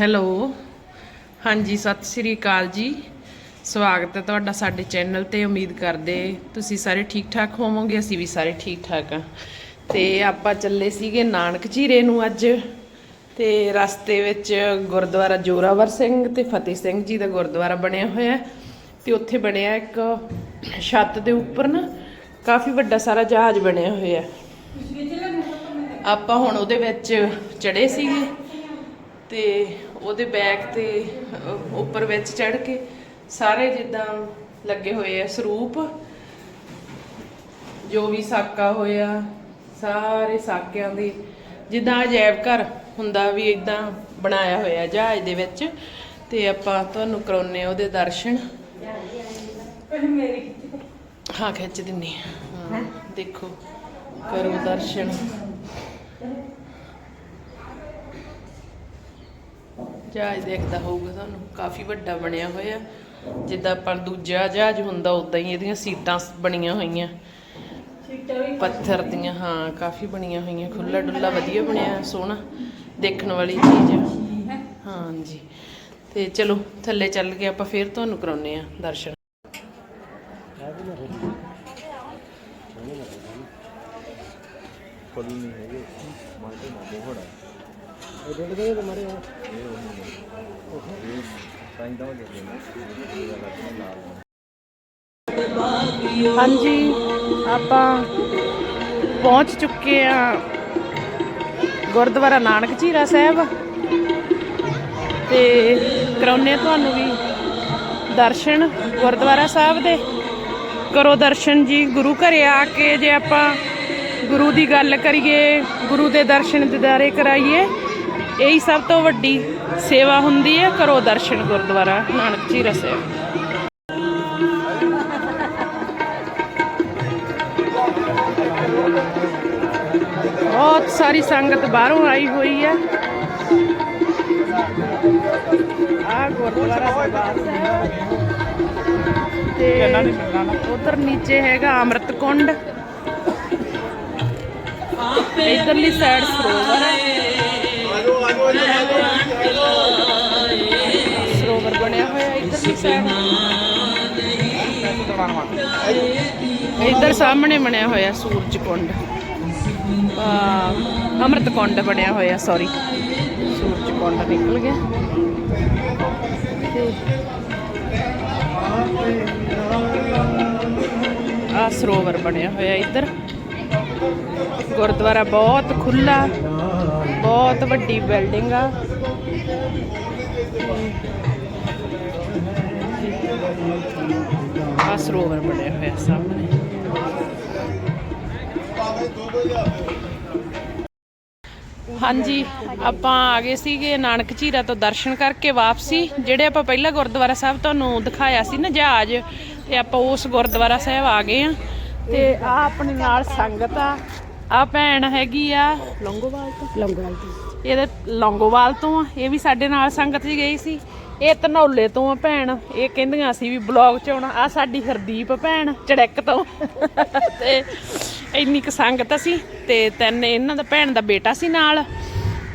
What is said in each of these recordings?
Hello. ਹਾਂਜੀ, ਸਤਿ ਸ੍ਰੀ ਅਕਾਲ ਜੀ। ਸਵਾਗਤ ਹੈ ਤੁਹਾਡਾ ਸਾਡੇ ਚੈਨਲ ਤੇ। ਉਮੀਦ ਕਰਦੇ ਤੁਸੀਂ ਸਾਰੇ ਠੀਕ ਠਾਕ ਹੋਵੋਗੇ, ਅਸੀਂ ਵੀ ਸਾਰੇ ਠੀਕ ਠਾਕ ਆ ਤੇ ਆਪਾਂ ਚੱਲੇ ਸੀਗੇ ਨਾਨਕ ਝੀਰੇ ਨੂੰ ਅੱਜ। ਤੇ ਰਸਤੇ ਵਿੱਚ ਗੁਰਦੁਆਰਾ ਜੋਰਾਵਰ ਸਿੰਘ ਤੇ ਫਤਿਹ ਸਿੰਘ ਜੀ ਦਾ ਗੁਰਦੁਆਰਾ ਬਣਿਆ ਹੋਇਆ ਹੈ। ਤੇ ਉੱਥੇ ਬਣਿਆ ਇੱਕ ਛੱਤ ਦੇ ਉੱਪਰ ਨਾ ਕਾਫੀ ਵੱਡਾ ਸਾਰਾ ਜਹਾਜ਼ ਬਣਿਆ ਹੋਇਆ ਆਪਾਂ ਹੁਣ ਉਹਦੇ ਵਿੱਚ ਚੜੇ ਸੀਗੇ ਤੇ ਉਹਦੇ ਬੈਗ ਤੇ ਉੱਪਰ ਵਿੱਚ ਚੜ ਕੇ ਸਾਰੇ ਜਿੱਦਾਂ ਲੱਗੇ ਹੋਏ ਆ ਸਰੂਪ ਜੋ ਵੀ ਸਾਕਾ ਹੋਇਆ ਸਾਰੇ ਸਾਕਿਆਂ ਦੇ ਜਿੱਦਾਂ ਅਜਾਇਬ ਘਰ ਹੁੰਦਾ ਵੀ ਇਦਾਂ ਬਣਾਇਆ ਹੋਇਆ ਜਹਾਜ਼ ਦੇ ਵਿੱਚ ਤੇ ਆਪਾਂ ਤੁਹਾਨੂੰ ਕਰਾਉਨੇ ਆ ਉਹਦੇ ਦਰਸ਼ਨ। ਹਾਂ ਖਿੱਚ ਦਿੰਨੀ ਹਾਂ? ਦੇਖੋ ਕਰੋ ਦਰਸ਼ਨ। ਜਹਾਜ਼ ਦੇਖਦਾ ਹੋਊਗਾ ਤੁਹਾਨੂੰ ਕਾਫੀ ਵੱਡਾ ਬਣਿਆ ਹੋਇਆ। ਜਿੱਦਾਂ ਆਪਾਂ ਦੂਜਾ ਜਹਾਜ਼ ਹੁੰਦਾ ਉਦਾਂ ਹੀ ਇਹਦੀਆਂ ਸੀਟਾਂ ਬਣੀਆਂ ਹੋਈਆਂ। ਪੱਥਰ ਦੀਆਂ ਹਾਂ ਕਾਫੀ ਬਣੀਆਂ ਹੋਈਆਂ। ਖੁੱਲਾ ਡੁੱਲਾ ਵਧੀਆ ਬਣਿਆ ਸੋਹਣਾ ਦੇਖਣ ਵਾਲੀ ਚੀਜ਼। ਹਾਂਜੀ। ਤੇ ਚਲੋ ਥੱਲੇ ਚੱਲ ਕੇ ਆਪਾਂ ਫੇਰ ਤੁਹਾਨੂੰ ਕਰਾਉਨੇ ਆ ਦਰਸ਼ਨ। ਫੁੱਲ ਨਹੀਂ ਹੈਗੇ। ਮਾlte ਨਾ ਹੋ ਜਾਂਦਾ ਇਹ ਵਾਲਾ ਹਾਂਜੀ, ਆਪਾਂ ਪਹੁੰਚ ਚੁੱਕੇ ਆ ਗੁਰਦੁਆਰਾ ਨਾਨਕ ਝੀਰਾ ਸਾਹਿਬ ਤੇ ਕਰਾਉਨੇ ਤੁਹਾਨੂੰ ਵੀ ਦਰਸ਼ਨ ਗੁਰਦੁਆਰਾ ਸਾਹਿਬ ਦੇ। ਕਰੋ ਦਰਸ਼ਨ ਜੀ, ਗੁਰੂ ਘਰੇ ਆ ਕੇ ਜੇ ਆਪਾਂ ਗੁਰੂ ਦੀ ਗੱਲ ਕਰੀਏ, ਗੁਰੂ ਦੇ ਦਰਸ਼ਨ ਦਿਦਾਰੇ ਕਰਾਈਏ। ਇਹੀ ਸਭ ਤੋਂ ਵੱਡੀ ਸੇਵਾ ਹੁੰਦੀ ਹੈ ਕਰੋ ਦਰਸ਼ਨ ਗੁਰਦੁਆਰਾ ਨਾਨਕ ਝੀਰਾ ਸਾਹਿਬ ਬਹੁਤ ਸਾਰੀ ਸੰਗਤ ਬਾਹਰੋਂ ਆਈ ਹੋਈ ਹੈ। ਆ ਗੁਰਦੁਆਰਾ ਤੇ ਉਧਰ ਨੀਚੇ ਹੈਗਾ ਅੰਮ੍ਰਿਤ ਕੁੰਡ। ਇਧਰਲੀ ਸਾਈਡ ਸਰੋਵਰ ਹੈ ਸਰੋਵਰ ਬਣਿਆ ਹੋਇਆ ਇਧਰਲੀ ਸਾਈਡ ਇਧਰ ਸਾਹਮਣੇ ਬਣਿਆ ਹੋਇਆ ਸੂਰਜ ਕੁੰਡ। ਅੰਮ੍ਰਿਤ ਕੁੰਡ ਬਣਿਆ ਹੋਇਆ ਸੌਰੀ ਸੂਰਜ ਕੁੰਡ ਨਿਕਲ ਗਿਆ। ਆ ਸਰੋਵਰ ਬਣਿਆ ਹੋਇਆ ਇੱਧਰ। ਗੁਰਦੁਆਰਾ ਬਹੁਤ ਖੁੱਲਾ ਬਹੁਤ ਵੱਡੀ ਬਿਲਡਿੰਗ ਆ। ਆ ਸਰੋਵਰ ਬਣਿਆ ਹੋਇਆ ਸਾਹਮਣੇ। ਹਾਂਜੀ, ਆਪਾਂ ਆ ਗਏ ਸੀਗੇ ਨਾਨਕ ਝੀਰਾ ਤੋਂ ਦਰਸ਼ਨ ਕਰਕੇ ਵਾਪਸੀ, ਜਿਹੜੇ ਆਪਾਂ ਪਹਿਲਾਂ ਗੁਰਦੁਆਰਾ ਸਾਹਿਬ ਤੁਹਾਨੂੰ ਦਿਖਾਇਆ ਸੀ ਨਾ ਜਹਾਜ਼, ਤੇ ਆਪਾਂ ਉਸ ਗੁਰਦੁਆਰਾ ਸਾਹਿਬ ਆ ਗਏ ਆ। ਤੇ ਆ ਆਪਣੇ ਨਾਲ ਸੰਗਤ ਆ। ਆ ਭੈਣ ਹੈਗੀ ਆ ਲੰਗੋਵਾਲ ਤੋਂ? ਲੰਗੋਵਾਲ ਤੋਂ। ਇਹਦੇ ਲੰਗੋਵਾਲ ਤੋਂ ਆ ਇਹ ਵੀ ਸਾਡੇ ਨਾਲ ਸੰਗਤ ਜੀ ਗਈ ਸੀ। ਇਹ ਧਨੌਲੇ ਤੋਂ ਆ ਭੈਣ ਇਹ ਕਹਿੰਦੀਆਂ ਸੀ ਵੀ ਬਲੌਗ ਚ ਆਉਣਾ। ਆ ਸਾਡੀ ਹਰਦੀਪ ਭੈਣ ਚੜੈਕ ਤੋਂ। ਤੇ ਇੰਨੀ ਕੁ ਸੰਗਤ ਅਸੀਂ ਤੇ ਤਿੰਨ ਇਹਨਾਂ ਦਾ ਭੈਣ ਦਾ ਬੇਟਾ ਸੀ ਨਾਲ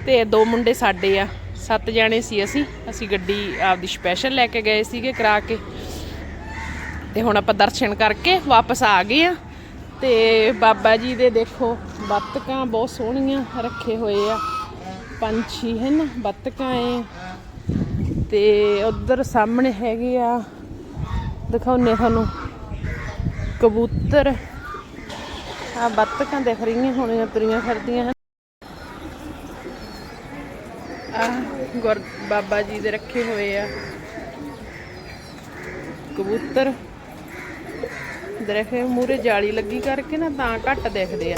ਤੇ ਦੋ ਮੁੰਡੇ ਸਾਡੇ ਆ। ਸੱਤ ਜਾਣੇ ਸੀ ਅਸੀਂ। ਅਸੀਂ ਗੱਡੀ ਆਪਦੀ ਸਪੈਸ਼ਲ ਲੈ ਕੇ ਗਏ ਸੀਗੇ ਕਰਾ ਕੇ। ਤੇ ਹੁਣ ਆਪਾਂ ਦਰਸ਼ਨ ਕਰਕੇ ਵਾਪਸ ਆ ਗਏ ਆ। ਤੇ ਬਾਬਾ ਜੀ ਦੇ ਦੇਖੋ, ਬੱਤਕਾਂ ਬਹੁਤ ਸੋਹਣੀਆਂ ਰੱਖੇ ਹੋਏ ਆ। ਪੰਛੀ ਹਨ ਬੱਤਕਾਂ ਏ ਤੇ ਉਧਰ ਸਾਹਮਣੇ ਹੈਗੇ ਆ ਦਿਖਾਉਨੇ ਤੁਹਾਨੂੰ, ਕਬੂਤਰ। ਆ ਬੱਤਕਾਂ ਦਿਖ ਰਹੀਆਂ ਹੋਣੀਆਂ, ਤੁਰੀਆਂ ਫਿਰਦੀਆਂ ਹਨ। ਆ ਗੁਰ, ਬਾਬਾ ਜੀ ਦੇ ਰੱਖੇ ਹੋਏ ਆ। ਕਬੂਤਰ। ਦਰਖੇ ਮੂਰੇ ਜਾਲੀ ਲੱਗੀ ਕਰਕੇ ਨਾ ਤਾਂ ਘੱਟ ਦਿਖਦੇ ਆ।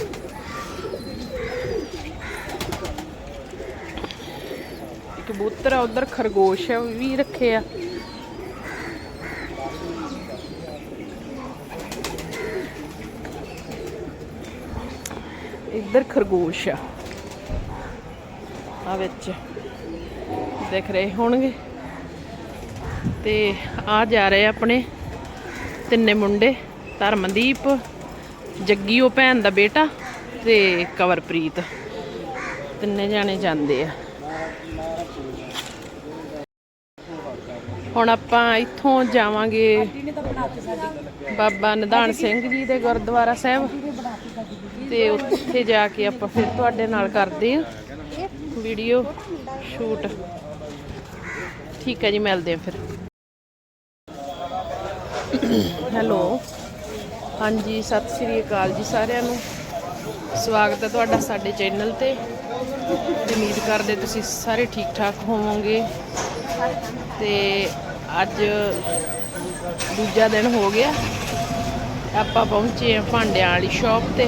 ਕਬੂਤਰ ਆ, ਉਧਰ ਖਰਗੋਸ਼ ਆ ਵੀ ਰੱਖੇ ਆ। ਇੱਧਰ ਖਰਗੋਸ਼ ਆ। ਆ ਵਿੱਚ ਦੇਖ ਰਹੇ ਹੋਣਗੇ। ਤੇ ਆ ਜਾ ਰਹੇ ਆਪਣੇ ਤਿੰਨੇ ਮੁੰਡੇ। ਧਰਮਦੀਪ, ਜੱਗੀ ਉਹ ਭੈਣ ਦਾ ਬੇਟਾ ਤੇ ਕਵਰਪ੍ਰੀਤ। ਤਿੰਨੇ ਜਾਣੇ ਜਾਂਦੇ ਆ। ਹੁਣ ਆਪਾਂ ਇੱਥੋਂ ਜਾਵਾਂਗੇ ਬਾਬਾ ਨਿਧਾਨ ਸਿੰਘ ਜੀ ਦੇ ਗੁਰਦੁਆਰਾ ਸਾਹਿਬ ਤੇ ਉੱਥੇ ਜਾ ਕੇ ਆਪਾਂ ਫਿਰ ਤੁਹਾਡੇ ਨਾਲ ਕਰਦੇ ਆ ਵੀਡੀਓ ਸ਼ੂਟ। ਠੀਕ ਹੈ ਜੀ, ਮਿਲਦੇ ਆ ਫਿਰ। ਹੈਲੋ। ਹਾਂਜੀ, ਸਤਿ ਸ੍ਰੀ ਅਕਾਲ ਜੀ ਸਾਰਿਆਂ ਨੂੰ। ਸਵਾਗਤ ਹੈ ਤੁਹਾਡਾ ਸਾਡੇ ਚੈਨਲ ਤੇ। ਉਮੀਦ ਕਰਦੇ ਤੁਸੀਂ ਸਾਰੇ ਠੀਕ ਠਾਕ ਹੋਵੋਗੇ। ਤੇ ਅੱਜ ਦੂਜਾ ਦਿਨ ਹੋ ਗਿਆ। ਆਪਾਂ ਪਹੁੰਚੇ ਆ ਭਾਂਡਿਆਂ ਵਾਲੀ ਸ਼ਾਪ ਤੇ।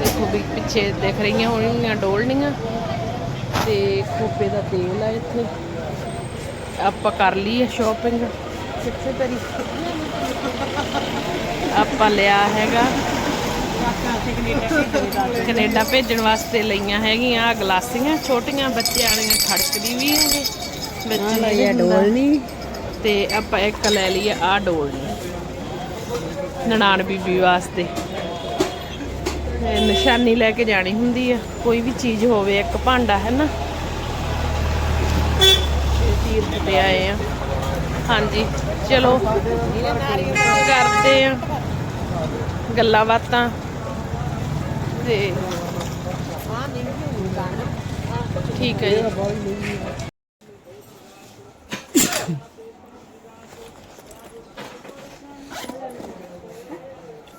ਦੇਖੋ ਵੀ ਪਿੱਛੇ ਦਿਖ ਰਹੀਆਂ ਹੋਣਗੀਆਂ ਡੋਲਣੀਆਂ। ਤੇ ਖੋਪੇ ਦਾ ਤੇਲ ਆ ਇੱਥੇ। ਆਪਾਂ ਕਰ ਲਈ ਹੈ ਸ਼ਾਪਿੰਗ ਕਿੱਥੇ ਤਰੀ? ਆਪਾਂ ਲਿਆ ਹੈਗਾ। ਕੈਨੇਡਾ ਭੇਜਣ ਵਾਸਤੇ ਲਈਆਂ ਹੈਗੀਆਂ ਆਹ ਗਲਾਸੀਆਂ। ਛੋਟੀਆਂ ਬੱਚਿਆਂ ਵਾਲੀਆਂ ਖੜਕਦੀ ਵੀ ਹੈਗੇ ਬੱਚੇ ਲਈ ਡੋਲਣੀ ਤੇ ਆਪਾਂ ਇੱਕ ਲੈ ਲਈ ਆ ਡੋਲਣੀ ਨਨਾਣ ਬੀਬੀ ਵਾਸਤੇ। ਨਿਸ਼ਾਨੀ ਲੈ ਕੇ ਜਾਣੀ ਹੁੰਦੀ ਆ। ਕੋਈ ਵੀ ਚੀਜ਼ ਹੋਵੇ ਇੱਕ ਭਾਂਡਾ ਹੈ ਨਾ ਤੇ ਆਏ ਆ। ਹਾਂਜੀ ਚਲੋ। ਕਰਦੇ ਆ। ਗੱਲਾਂ ਬਾਤਾਂ। ਤੇ ਠੀਕ ਹੈ ਜੀ।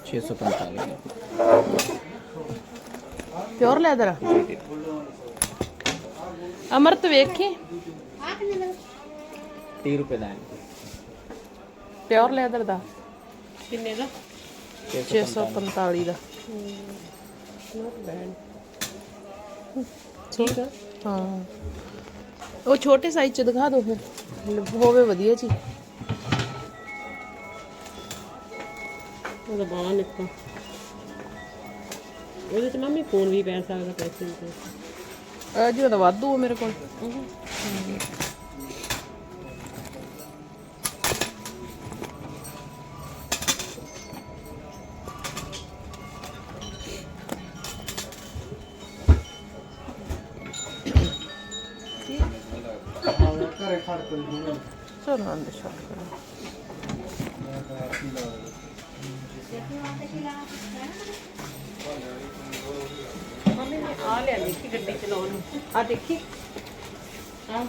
ਛੇ ਸੌ ਪੰਤਾਲੀ। Pure leather? ਅਮਰਤ ਵੇਖੀ? 30 ਰੁਪਏ ਦਾ ਹੈ। ਪਿਓਰ ਲੈਦਰ ਦਾ। ਕਿੰਨੇ ਦਾ? 645 ਦਾ ਠੀਕ ਹੈ ਹਾਂ ਉਹ ਛੋਟੇ ਸਾਈਜ਼ ਚ ਦਿਖਾ ਦਿਓ ਫਿਰ ਹੋਵੇ ਵਧੀਆ ਜੀ ਉਹਦਾ ਬਾਹਰ ਨਿਕਲ ਉਹਦੇ ਚ ਮੰਮੀ ਫੋਨ ਵੀ ਪੈ ਸਕਦਾ ਪੈਸੇ ਵੀ ਪੈ ਸਕਦੇ। ਅਹ ਜੀ ਉਹਦਾ ਵਾਧੂ ਆ ਮੇਰੇ ਕੋਲ ਚਲੋ ਅੰਦਰ ਛੱਡ ਕਰੋ ਮੰਮੀ ਨੇ ਆ ਲਿਆ ਦੇਖੀ ਗੱਡੀ ਚਲਾਉਣ ਨੂੰ ਆ ਦੇਖੀ ਆ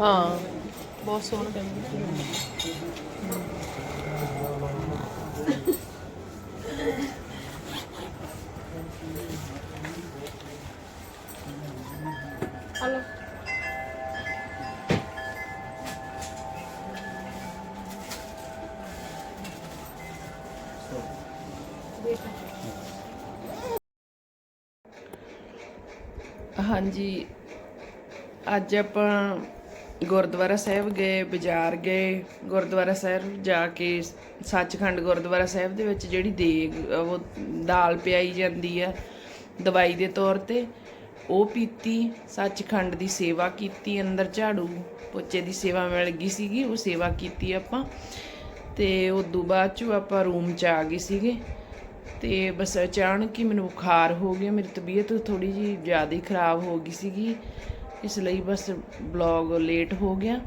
ਹਾਂ ਬਹੁਤ ਸੋਹਣਾ ਹਾਂਜੀ। ਅੱਜ ਆਪਾਂ ਗੁਰਦੁਆਰਾ ਸਾਹਿਬ ਗਏ, ਬਾਜ਼ਾਰ ਗਏ। ਗੁਰਦੁਆਰਾ ਸਾਹਿਬ ਜਾ ਕੇ ਸੱਚਖੰਡ ਗੁਰਦੁਆਰਾ ਸਾਹਿਬ ਦੇ ਵਿੱਚ ਜਿਹੜੀ ਦੇਗ, ਉਹ ਦਾਲ ਪਿਆਈ ਜਾਂਦੀ ਆ ਦਵਾਈ ਦੇ ਤੌਰ ਤੇ। ਉਹ ਪੀਤੀ, ਸੱਚਖੰਡ ਦੀ ਸੇਵਾ ਕੀਤੀ, ਅੰਦਰ ਝਾੜੂ ਪੋਚੇ ਦੀ ਸੇਵਾ ਮਿਲ ਗਈ ਸੀਗੀ, ਉਹ ਸੇਵਾ ਕੀਤੀ ਆਪਾਂ। ਤੇ ਉਦੋਂ ਬਾਅਦ ਚ ਆਪਾਂ ਰੂਮ ਚ ਆ ਗਏ ਸੀਗੇ। ਤੇ ਬਸ ਅਚਾਨਕ ਹੀ ਮੈਨੂੰ ਬੁਖਾਰ ਹੋ ਗਿਆ, ਮੇਰੀ ਤਬੀਅਤ ਥੋੜੀ ਜੀ ਜ਼ਿਆਦਾ ਹੀ ਖਰਾਬ ਹੋ ਗਈ ਸੀਗੀ, ਇਸ ਲਈ ਬਸ ਬਲੌਗ ਲੇਟ ਹੋ ਗਿਆ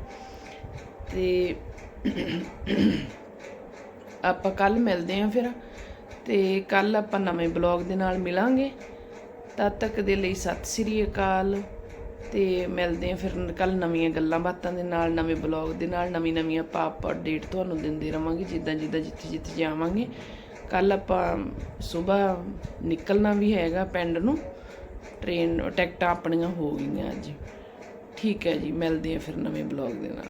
ਤੇ ਆਪਾਂ ਕੱਲ ਮਿਲਦੇ ਆਂ ਫਿਰ ਤੇ ਕੱਲ ਆਪਾਂ ਨਵੇਂ ਬਲੌਗ ਦੇ ਨਾਲ ਮਿਲਾਂਗੇ। ਤਦ ਤੱਕ ਦੇ ਲਈ ਸਤਿ ਸ੍ਰੀ ਅਕਾਲ ਤੇ ਮਿਲਦੇ ਆਂ ਫਿਰ ਕੱਲ ਨਵੀਆਂ ਗੱਲਾਂ ਬਾਤਾਂ ਦੇ ਨਾਲ, ਨਵੇਂ ਬਲੌਗ ਦੇ ਨਾਲ ਨਵੀਂ ਨਵੀਂ ਆਪਾਂ ਅਪਡੇਟ ਤੁਹਾਨੂੰ ਦਿੰਦੇ ਰਵਾਂਗੇ ਜਿੱਦਾਂ ਜਿੱਦਾਂ ਜਿੱਥੇ ਜਿੱਥੇ ਜਾਵਾਂਗੇ। ਕੱਲ ਆਪਾਂ ਸਵੇਰ ਨਿਕਲਣਾ ਵੀ ਹੈਗਾ ਪਿੰਡ ਨੂੰ। ਟ੍ਰੇਨ ਟਿਕਟਾਂ ਆਪਣੀਆਂ ਹੋ ਗਈਆਂ ਅੱਜ। ਠੀਕ ਹੈ ਜੀ, ਮਿਲਦੇ ਆਂ ਫਿਰ ਨਵੇਂ ਬਲੌਗ ਦੇ ਨਾਲ।